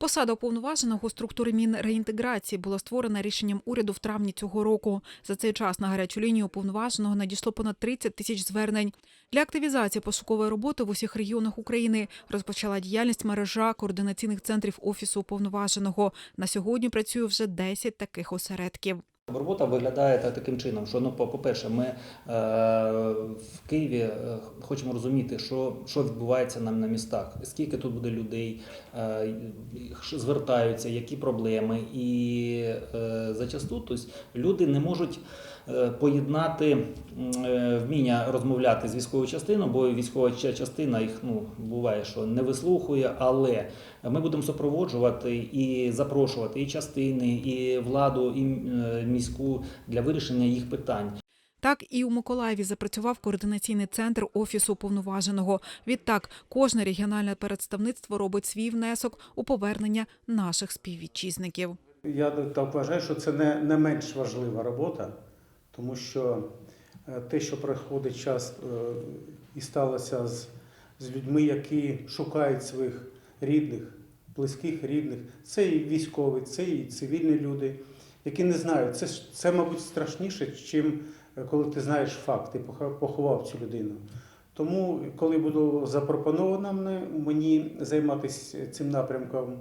Посада уповноваженого у структурі Мінреінтеграції була створена рішенням уряду в травні цього року. За цей час на гарячу лінію уповноваженого надійшло понад 30 тисяч звернень. Для активізації пошукової роботи в усіх регіонах України розпочала діяльність мережа координаційних центрів офісу уповноваженого. На сьогодні працює вже 10 таких осередків. Робота виглядає та- таким чином, що ну, по- по-перше, ми е, Києві е, хочемо розуміти, що, що відбувається нам на містах, скільки тут буде людей, е, звертаються, які проблеми. І е, зачасту тобто, люди не можуть поєднати вміння розмовляти з військовою частиною, бо військова частина їх ну, буває, що не вислухує, але ми будемо супроводжувати і запрошувати і частини, і владу, і міську для вирішення їх питань. Так і у Миколаєві запрацював координаційний центр офісу уповноваженого. Відтак, кожне регіональне представництво робить свій внесок у повернення наших співвітчизників. Я так вважаю, що це не, не менш важлива робота, тому що е, те, що проходить час е, і сталося з, з людьми, які шукають своїх рідних, близьких рідних, це і військові, це і цивільні люди, які не знають. Це, це мабуть, страшніше, чим коли ти знаєш факт, ти поховав цю людину. Тому, коли було запропоновано мені займатися цим напрямком,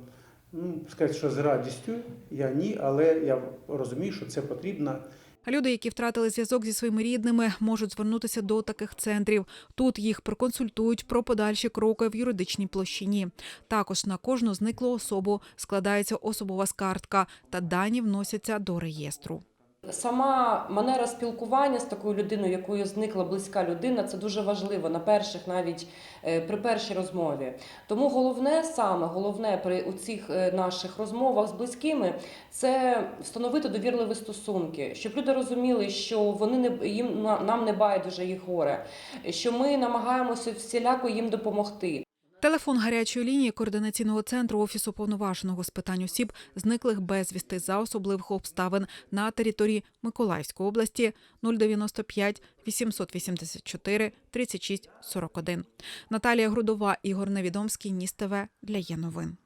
Ну, сказати, що з радістю я ні, але я розумію, що це потрібно. Люди, які втратили зв'язок зі своїми рідними, можуть звернутися до таких центрів. Тут їх проконсультують про подальші кроки в юридичній площині. Також на кожну зниклу особу складається особова скартка та дані вносяться до реєстру. Сама манера спілкування з такою людиною, якою зникла близька людина, це дуже важливо на перших, навіть е, при першій розмові. Тому головне саме головне при у цих е, наших розмовах з близькими це встановити довірливі стосунки, щоб люди розуміли, що вони не їм нам не байдуже їх горе, що ми намагаємося всіляко їм допомогти. Телефон гарячої лінії координаційного центру офісу повноваженого з питань осіб, зниклих безвісти за особливих обставин на території Миколаївської області 095 884 36 41. Наталія Грудова, Ігор Невідомський, Ніс ТВ для є новин.